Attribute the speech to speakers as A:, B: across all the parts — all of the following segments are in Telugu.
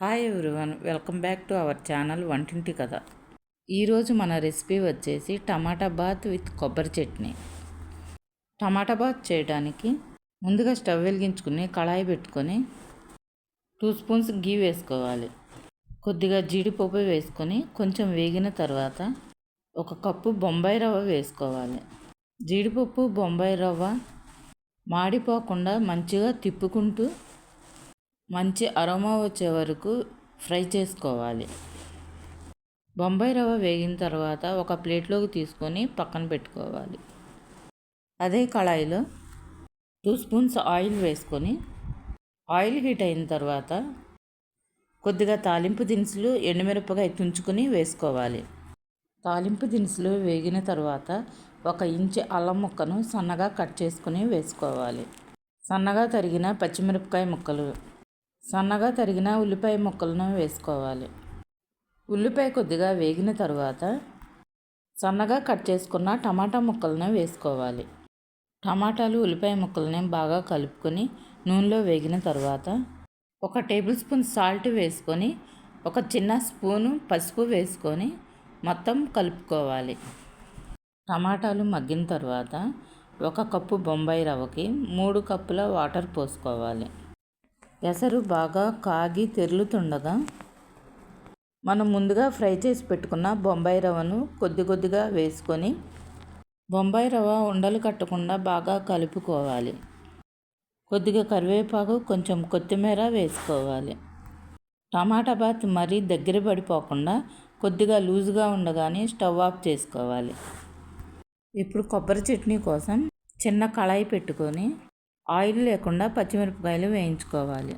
A: Hi everyone welcome back to our channel Vantinti Katha ఈరోజు మన రెసిపీ వచ్చేసి టమాటా బాత్ విత్ కొబ్బరి చట్నీ. టమాటా బాత్ చేయడానికి ముందుగా స్టవ్ వెలిగించుకుని కళాయి పెట్టుకొని టూ స్పూన్స్ గీ వేసుకోవాలి. కొద్దిగా జీడిపప్పు వేసుకొని కొంచెం వేగిన తర్వాత ఒక కప్పు బొంబాయి రవ్వ వేసుకోవాలి. జీడిపప్పు బొంబాయి రవ్వ మాడిపోకుండా మంచిగా తిప్పుకుంటూ మంచి అరోమా వచ్చే వరకు ఫ్రై చేసుకోవాలి. బొంబాయి రవ్వ వేగిన తర్వాత ఒక ప్లేట్లోకి తీసుకొని పక్కన పెట్టుకోవాలి. అదే కళాయిలో టూ స్పూన్స్ ఆయిల్ వేసుకొని ఆయిల్ హీట్ అయిన తర్వాత కొద్దిగా తాలింపు దినుసులు ఎండుమిరపకాయ తుంచుకొని వేసుకోవాలి. తాలింపు దినుసులు వేగిన తర్వాత ఒక ఇంచు అల్లం ముక్కను సన్నగా కట్ చేసుకుని వేసుకోవాలి. సన్నగా తరిగిన పచ్చిమిరపకాయ ముక్కలు సన్నగా తరిగిన ఉల్లిపాయ ముక్కలను వేసుకోవాలి. ఉల్లిపాయ కొద్దిగా వేగిన తర్వాత సన్నగా కట్ చేసుకున్న టమాటా ముక్కలను వేసుకోవాలి. టమాటాలు ఉల్లిపాయ ముక్కలని బాగా కలుపుకొని నూనెలో వేగిన తర్వాత ఒక టేబుల్ స్పూన్ సాల్ట్ వేసుకొని ఒక చిన్న స్పూను పసుపు వేసుకొని మొత్తం కలుపుకోవాలి. టమాటాలు మగ్గిన తర్వాత ఒక కప్పు బొంబాయి రవ్వకి మూడు కప్పుల వాటర్ పోసుకోవాలి. ఎసరు బాగా కాగి తెరులుతుండగా మనం ముందుగా ఫ్రై చేసి పెట్టుకున్న బొంబాయి రవ్వను కొద్ది కొద్దిగా వేసుకొని బొంబాయి రవ్వ ఉండలు కట్టకుండా బాగా కలుపుకోవాలి. కొద్దిగా కరివేపాకు కొంచెం కొత్తిమీర వేసుకోవాలి. టమాటా బాత్ మరీ దగ్గర పడిపోకుండా కొద్దిగా లూజ్గా ఉండగానే స్టవ్ ఆఫ్ చేసుకోవాలి. ఇప్పుడు కొబ్బరి చట్నీ కోసం చిన్న కళాయి పెట్టుకొని ఆయిల్ లేకుండా పచ్చిమిరపకాయలు వేయించుకోవాలి.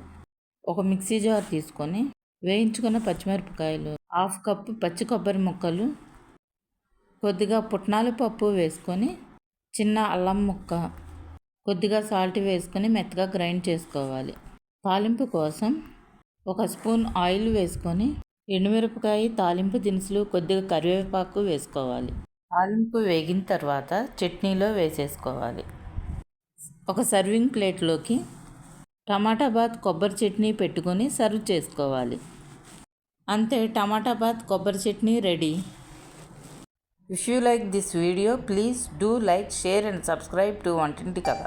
A: ఒక మిక్సీ జార్ తీసుకొని వేయించుకున్న పచ్చిమిరపకాయలు హాఫ్ కప్పు పచ్చి కొబ్బరి ముక్కలు కొద్దిగా పుట్నాల పప్పు వేసుకొని చిన్న అల్లం ముక్క కొద్దిగా సాల్ట్ వేసుకొని మెత్తగా గ్రైండ్ చేసుకోవాలి. తాలింపు కోసం ఒక స్పూన్ ఆయిల్ వేసుకొని ఎండుమిరపకాయ తాలింపు దినుసులు కొద్దిగా కరివేపాకు వేసుకోవాలి. తాలింపు వేగిన తర్వాత చట్నీలో వేసేసుకోవాలి. ఒక సర్వింగ్ ప్లేట్లోకి టమాటా బాత్ కొబ్బరి చట్నీ పెట్టుకొని సర్వ్ చేసుకోవాలి. అంతే టమాటా బాత్ కొబ్బరి chutney ready if you like this video please do like share and subscribe to Vantinti Katha.